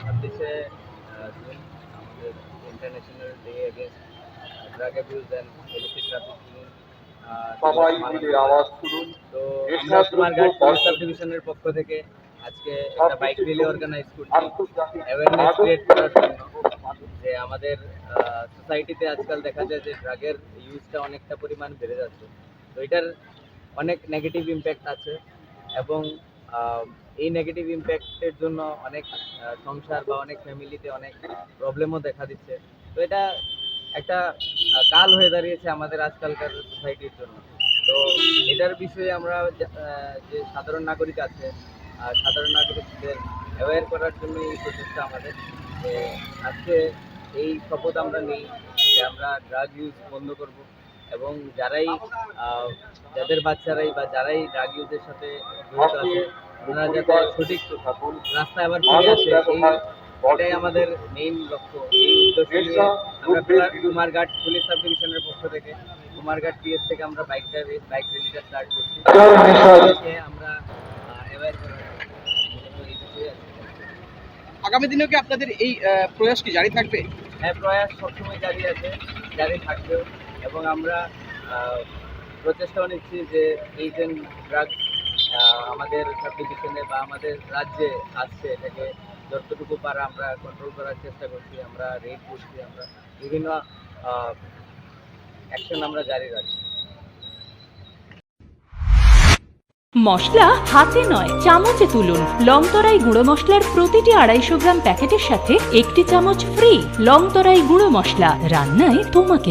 ছাব্বিশে জুন আমাদের international day against drug abuse and illicit trafficking সবাই মিলে আওয়াজ তুলুন। তো আমরা কুমারঘাট রুদ্র পুলিশ বর্ষা- সাব ডিভিশনের পক্ষ থেকে আজকে একটা বাইক রিলি অর্গানাইজ করছি। অ্যাওয়ারনেস ক্রিয়েট করার জন্য যে আমাদের সোসাইটিতে আজকাল দেখা যায় যে ড্রাগের ইউজটা অনেকটা পরিমাণ বেড়ে যাচ্ছে। তো এটার অনেক নেগেটিভ ইম্প্যাক্ট আছে এবং এই নেগেটিভ ইম্প্যাক্টের জন্য অনেক সংসার বা অনেক ফ্যামিলিতে অনেক প্রবলেমও দেখা দিচ্ছে। তো এটা একটা কাল হয়ে দাঁড়িয়েছে আমাদের আজকালকার সোসাইটির জন্য। তো এটার বিষয়ে আমরা যে সাধারণ নাগরিক আছে সাধারণ নাগরিকদের অ্যাওয়্যার করার জন্য এই প্রচেষ্টা আমাদের। যে আজকে এই শপথ আমরা নিই যে আমরা ড্রাগ ইউজ বন্ধ করব। এবং যারাই আহ, যাদের বাচ্চারাই বা যারাই ড্রাগ ইউজের সাথে জড়িত আছে ওনারা যাতে সঠিক রাস্তায় আবার ফিরে আসে এই এটাই আমাদের মেইন লক্ষ্য এই উদ্দেশ্য নিয়ে আমরা কুমারঘাট পুলিশ সাব ডিভিশনের পক্ষ থেকে কুমারঘাট পিএস থেকে আমরা বাইকটা বাইক র্যালিটা স্টার্ট করছি। আমরা। আগামী দিনেও কি আপনাদের এই প্রয়াস কি জারি থাকবে? হ্যাঁ প্রয়াস সবসময় জারি আছে জারি থাকবেও। এবং আমরা আহ, প্রচেষ্টাও নিচ্ছি যে এই যে ড্রাগস আমাদের সাব ডিভিশনে বা আমাদের রাজ্যে আসছে এটাকে যতটুকু পারা আমরা কন্ট্রোল করার চেষ্টা করছি আমরা রেড করছি আমরা বিভিন্ন অ্যাকশন আমরা জারি রাখছি। মশলা হাতে নয় চামচে তুলুন। লংতরাই গুঁড়ো মশলার প্রতিটি আড়াইশো গ্রাম প্যাকেটের সাথে একটি চামচ ফ্রি লংতরাই গুঁড়ো মশলা। রান্নায় তোমাকে